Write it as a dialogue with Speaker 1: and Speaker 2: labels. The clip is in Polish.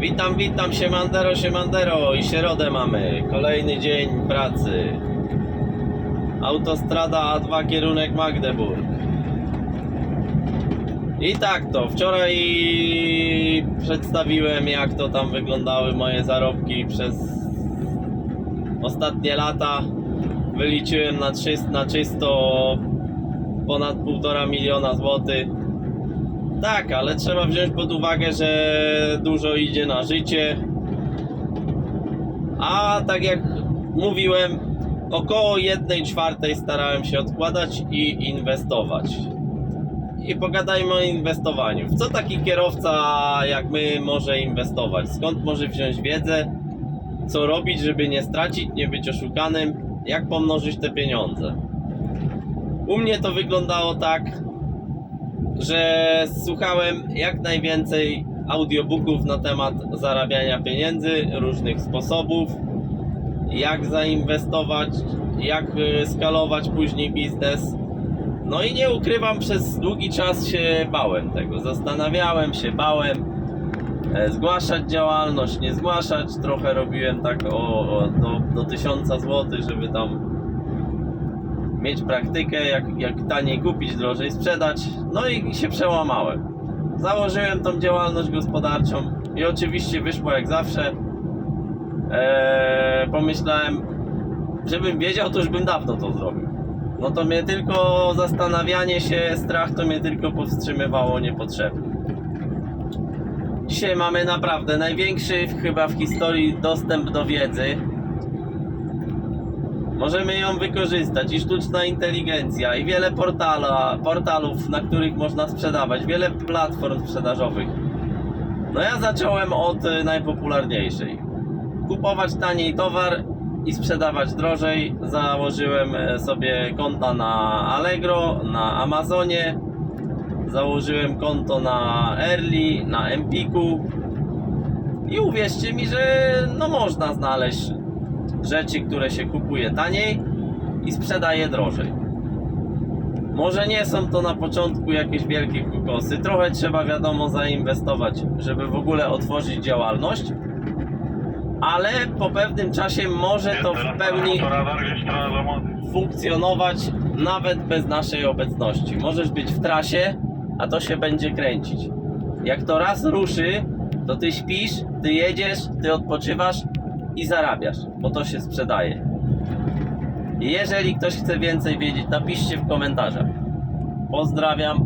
Speaker 1: Witam, witam, siemandero, siemandero i środę mamy. Kolejny dzień pracy. Autostrada A2 kierunek Magdeburg. I tak to, wczoraj przedstawiłem jak to tam wyglądały moje zarobki przez ostatnie lata. Wyliczyłem na, czyst, na czysto ponad 1,5 miliona złotych. Tak, ale trzeba wziąć pod uwagę, że dużo idzie na życie. A tak jak mówiłem, około 1 czwartej starałem się odkładać i inwestować. I pogadajmy o inwestowaniu. W co taki kierowca jak my może inwestować? Skąd może wziąć wiedzę? Co robić, żeby nie stracić, nie być oszukanym? Jak pomnożyć te pieniądze? U mnie to wyglądało tak, że słuchałem jak najwięcej audiobooków na temat zarabiania pieniędzy, różnych sposobów, jak zainwestować, jak y, skalować później biznes. No i nie ukrywam, przez długi czas się bałem tego. Zastanawiałem się, bałem e, zgłaszać działalność, nie zgłaszać. Trochę robiłem tak o, o do, do 1000 zł, żeby tam mieć praktykę, jak, jak taniej kupić, drożej sprzedać. No i się przełamałem. Założyłem tą działalność gospodarczą i oczywiście wyszło jak zawsze. Eee, pomyślałem, żebym wiedział, to już bym dawno to zrobił. No to mnie tylko zastanawianie się, strach to mnie tylko powstrzymywało niepotrzebnie. Dzisiaj mamy naprawdę największy chyba w historii dostęp do wiedzy. Możemy ją wykorzystać i sztuczna inteligencja i wiele portala, portalów, na których można sprzedawać, wiele platform sprzedażowych. No ja zacząłem od y, najpopularniejszej. Kupować taniej towar i sprzedawać drożej. Założyłem e, sobie konta na Allegro, na Amazonie. Założyłem konto na Early, na Empiku. I uwierzcie mi, że no można znaleźć rzeczy, które się kupuje taniej i sprzedaje drożej. Może nie są to na początku jakieś wielkie kukosy, trochę trzeba wiadomo zainwestować, żeby w ogóle otworzyć działalność, ale po pewnym czasie może to w pełni funkcjonować nawet bez naszej obecności. Możesz być w trasie, a to się będzie kręcić. Jak to raz ruszy, to ty śpisz, ty jedziesz, ty odpoczywasz i zarabiasz, bo to się sprzedaje. Jeżeli ktoś chce więcej wiedzieć, napiszcie w komentarzach. Pozdrawiam.